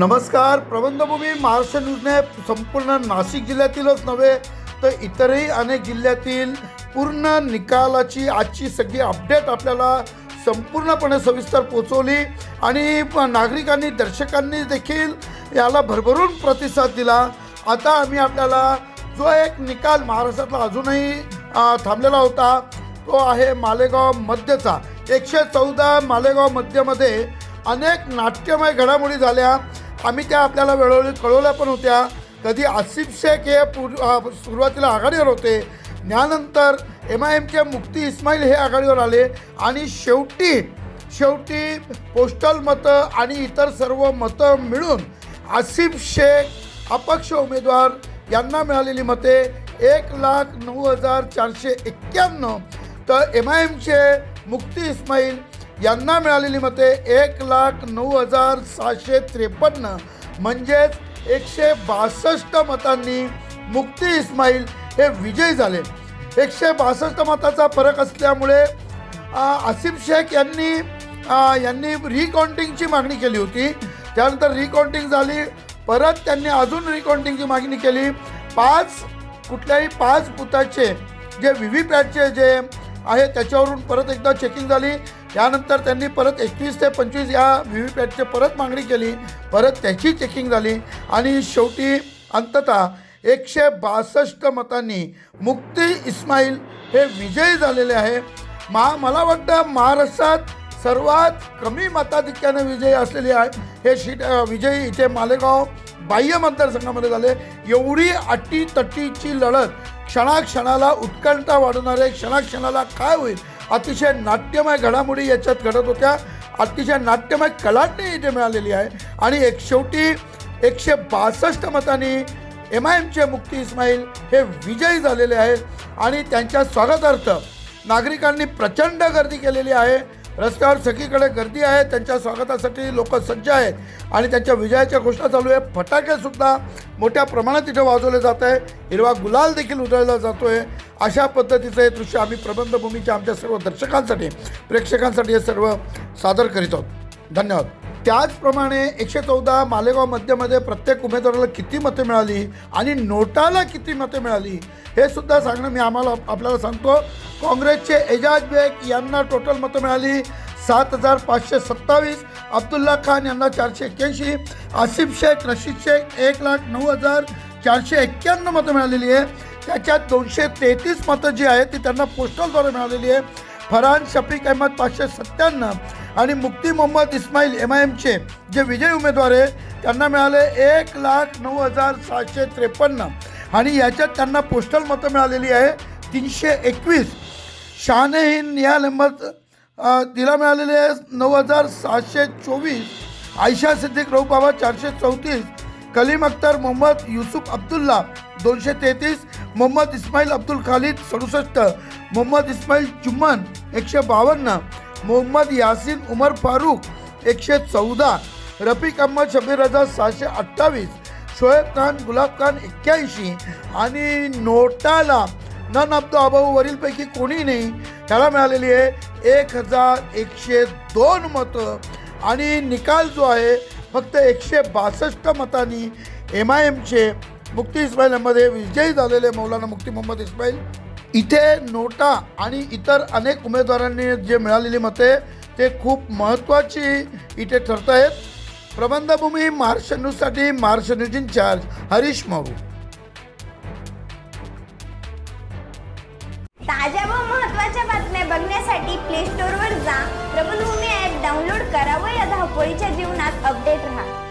नमस्कार प्रबंधभूमी महाराष्ट्र न्यूजने संपूर्ण नाशिक जिल्ह्यातीलच नव्हे तर इतरही अनेक जिल्ह्यातील पूर्ण निकालाची आजची सगळी अपडेट आपल्याला संपूर्णपणे सविस्तर पोचवली आणि प- नागरिकांनी दर्शकांनी देखील याला भरभरून प्रतिसाद दिला. आता आम्ही आपल्याला जो एक निकाल महाराष्ट्रातला अजूनही थांबलेला होता तो आहे मालेगाव मध्यचा. एकशे चौदा मालेगाव मध्यमध्ये अनेक नाट्यमय घडामोडी झाल्या. आम्ही त्या आपल्याला वेळोवेळी कळवल्या पण होत्या. कधी आसिफ शेख हे पूर सुरुवातीला आघाडीवर होते त्यानंतर एम आय एमचे मुक्ती इस्माईल हे आघाडीवर आले आणि शेवटी शेवटी पोस्टल मतं आणि इतर सर्व मतं मिळून आसिफ शेख अपक्ष उमेदवार यांना मिळालेली मते एक लाख नऊ हजार चारशे एक्क्याण्णव. तर एम आय एमचे मुक्ती इस्माईल यांना मिळालेली मते एक लाख नऊ हजार सहाशे त्रेपन्न. म्हणजेच एकशे बासष्ट मतांनी मुक्ती इस्माईल हे विजयी झाले. एकशे बासष्ट मताचा फरक असल्यामुळे आसिफ शेख यांनी यांनी रिकाउंटिंगची मागणी केली होती. त्यानंतर रिकाउंटिंग झाली. परत त्यांनी अजून रिकाउंटिंगची मागणी केली. पाच कुठल्याही पाच पुताचे जे व्ही व्ही पॅटचे जे आहे. त्याच्यावरून परत एकदा चेकिंग झाली. त्यानंतर त्यांनी परत एकवीस ते पंचवीस या व्ही व्ही पॅटचे परत मागणी केली. परत त्याची चेकिंग झाली. आणि शेवटी अंततः एकशे बासष्ट मतांनी मुक्ती इस्माईल हे विजयी झालेले आहे. मा मला वाटतं महाराष्ट्रात सर्वात कमी मताधिक्याने विजयी असलेली आहे. हे शीट विजयी इथे मालेगाव बाह्य मतदारसंघामध्ये झाले. एवढी अटी तटीची लढत क्षणाक्षणाला उत्कंठा वाढवणारे क्षणाक्षणाला काय होईल? अतिशय नाट्यमय घडामोडी याच्यात घडत होत्या. अतिशय नाट्यमय कलाटणी इथे मिळालेली आहे. आणि एक शेवटी एकशे बासष्ट मतांनी एम आय एमचे मुक्ती इस्माईल हे विजयी झालेले आहेत. आणि त्यांच्या स्वागतार्थ नागरिकांनी प्रचंड गर्दी केलेली आहे. रस्त्यावर सगळीकडे गर्दी आहे त्यांच्या स्वागतासाठी लोक सज्ज आहेत आणि त्यांच्या विजयाच्या घोषणा चालू आहे. फटाकेसुद्धा मोठ्या प्रमाणात इथे वाजवले जात आहे. हिरवा गुलाल देखील उधळला जातो आहे अशा पद्धतीचं हे दृश्य आम्ही प्रबंधभूमीच्या आमच्या सर्व दर्शकांसाठी प्रेक्षकांसाठी हे सर्व सादर करीत आहोत. धन्यवाद. त्याचप्रमाणे एकशे चौदा मालेगाव मध्यमध्ये प्रत्येक उमेदवाराला किती मतं मिळाली आणि नोटाला किती मतं मिळाली हे सुद्धा सांगणं मी आम्हाला आपल्याला सांगतो. काँग्रेसचे एजाज बेग यांना टोटल मतं मिळाली सात हजार पाचशे सत्तावीस अब्दुल्ला खान यांना चारशे एक्क्याऐंशी आसिफ शेख रशीद शेख एक लाख नऊ हजार चारशे एक्क्याण्णव मतं मिळालेली आहे. त्याच्यात दोनशे तेहतीस मतं जी आहेत ती त्यांना पोस्टलद्वारे मिळालेली आहे. फरहान शफीक अहमद पाचशे सत्त्याण्णव आणि मुक्ती मोहम्मद इस्माईल एम आय एमचे जे विजयी उमेदवार आहे त्यांना मिळाले एक लाख नऊ हजार सातशे त्रेपन्न. आणि याच्यात त्यांना पोस्टल मतं मिळालेली आहे तीनशे एकवीस. शाहनेहीन निहाल अहमद तिला मिळालेले आहे नऊ हजार सहाशे चोवीस. आयशा सिद्दीक रऊफ बाबा चारशे चौतीस. कलीम अख्तर मोहम्मद युसुफ अब्दुल्ला दोनशे तेहतीस. मोहम्मद इस्माईल अब्दुल खालिद सदुसष्ट मोहम्मद इस्माईल जुम्मन एकशे बावन्न. मोहम्मद यासिन उमर फारूक एकशे चौदा रफिक अहमद शबीर रजा सहाशे अठ्ठावीस शोएब खान गुलाब खान एक्क्याऐंशी आणि नोटाला नन अब्दो द अबाऊ वरीलपैकी कोणी नाही. त्याला मिळालेली आहे एक हजार एकशे दोन मतं. आणि निकाल जो आहे फक्त एकशे बासष्ट मतांनी एम आय एमचे मुक्ती इस्माईलमध्ये विजयी झालेले मौलाना मुक्ती मोहम्मद इस्माईल इथे नोटा आणि इतर अनेक उमेदवारांनी जे मिळालेली मते ते खूप महत्त्वाची इथे ठरत आहेत प्रबंधभूमी महाराष्ट्र न्यूजसाठी महाराष्ट्र न्यूज इन्चार्ज हरीश मारू ताज्या व महत्त्वाच्या बातम्या बघण्यासाठी प्ले स्टोअरवर जा. प्रबंधभूमी ॲप डाउनलोड करा व या धावपळीच्या जीवनात अपडेट राहा.